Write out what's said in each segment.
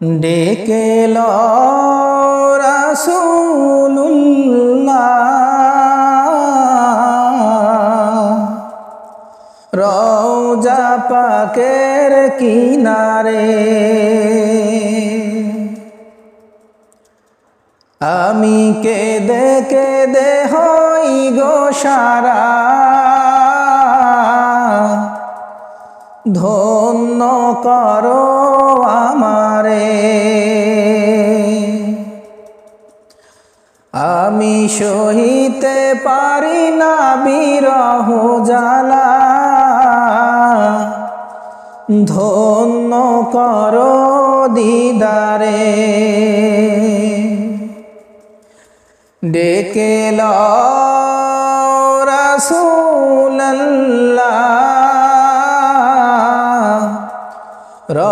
ডেকে রওজা পাকের কিনারে আমি কেঁদে কেঁদে হই গো সারা ধন্য করো আমারে। আমি সহিতে পারি না বিরহ জ্বালা। ধন্য করো দিদারে। ডেকে রাসূলুল্লাহ।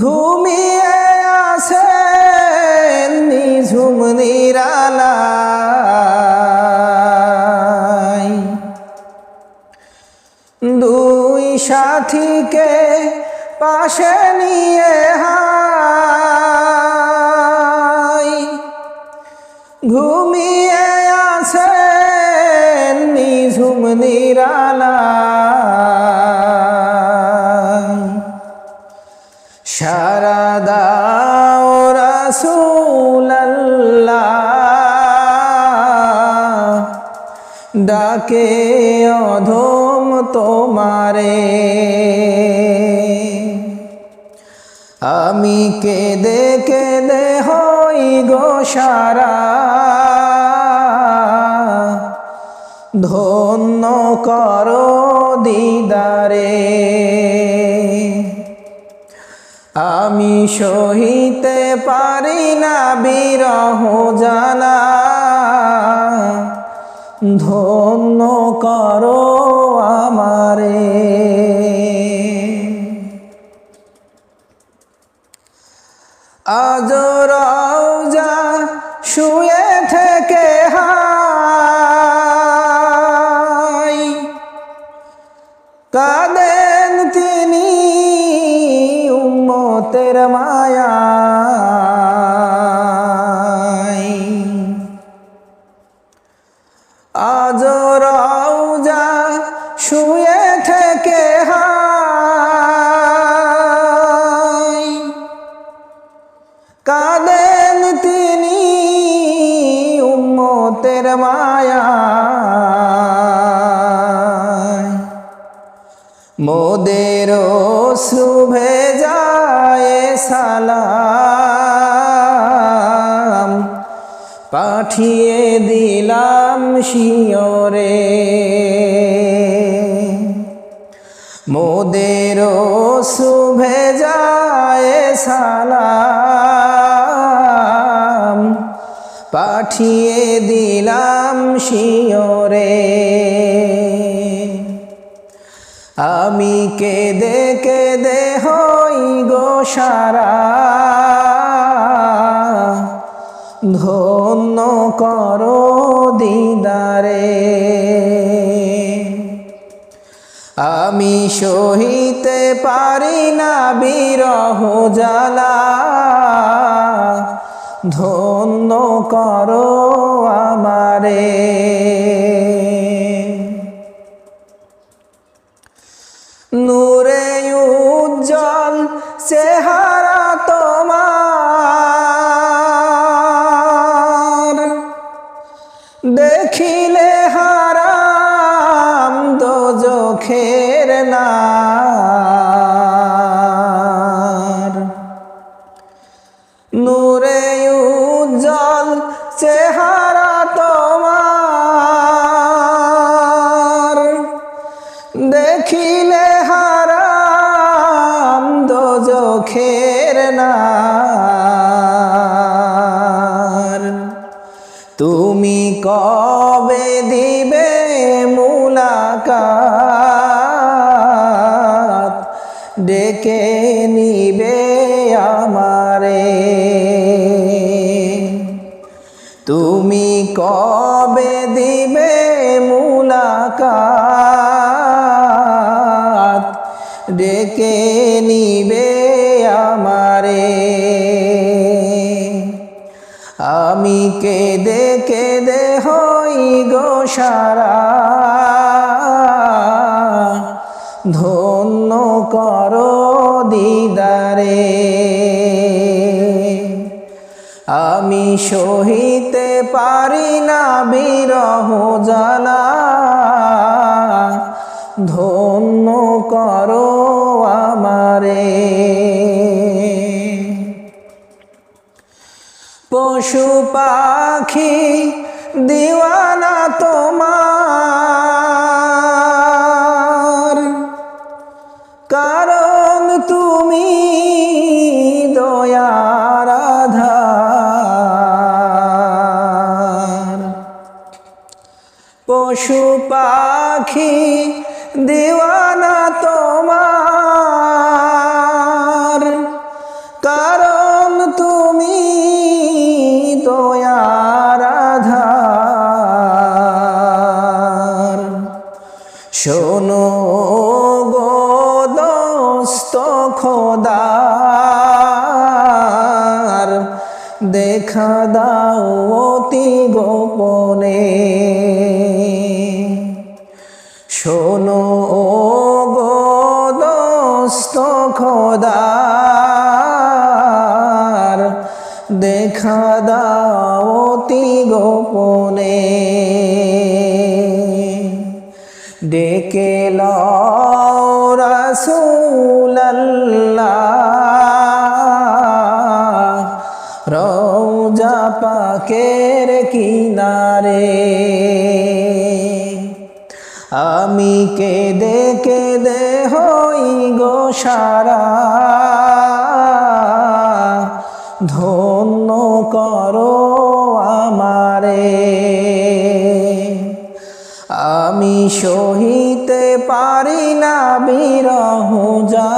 ঘুমিয়ে আসেন নিঝুম নিরালাই দুই সাথীকে পাশে নিয়ে হাই ঘুমিয়ে আছেন নিঝুম নিরালাই ডাকে অধম তোমারে। আমি কেঁদে কেঁদে হই গো সারা। ধন্য করো দিদারে। আমি সহিতে পারি না বিরহ জানা ধন্য করো আমারে। আজ রওজা শুয়ে থেকে হাই। কাঁদেন তিনি উম্মতের মায়ায় শুয়ে থেকে কাঁদেন তিনি উম্মতের মায়ায়। মোদের শুভে যায় সালাম। পাঠিয়ে দিলাম শিয়রে। মোদের শুভে যায় সালাম। পাঠিয়ে দিলাম শিয়রে আমি কেঁদে কেঁদে হই গো সারা। ধন্য করো দিদারে। আমি সহিতে পারি না বিরহ জ্বালা। ধন্য করো আমারে। নূরে উজ্জ্বল চেহারা দোজখের নার। নূরে উজ্জ্বল চেহারা তোমার। দেখিলে হার দুঃখের নার। তুমি কবে দিবে মুলাকাত? ডেকে নিবে আমারে। তুমি কবে দিবে মুলাকাত? ডেকে নিবে আমারে। আমি কেঁদে কেঁদে হই গো সারা। ধন্য করো দিদারে। আমি সহিতে পারি না বিরহ জ্বালা। ধন্য করো আমারে। পশু পাখি, দিওয়ানা তোমার পাখি দিওয়ানা তোমার। কারণ তুমি দয়ার আধার শোনো গো দোস্ত খোদার, দেখা দাও অতি গোপনে। দেখা দাও অতি গোপনে। ডেকে রসুল্লাহ রৌজা পাকের কিনারে। আমি কেঁদে কেঁদে হই গো সারা। ধন্য করো আমারে। আমি সহিতে পারি না বিরহ যা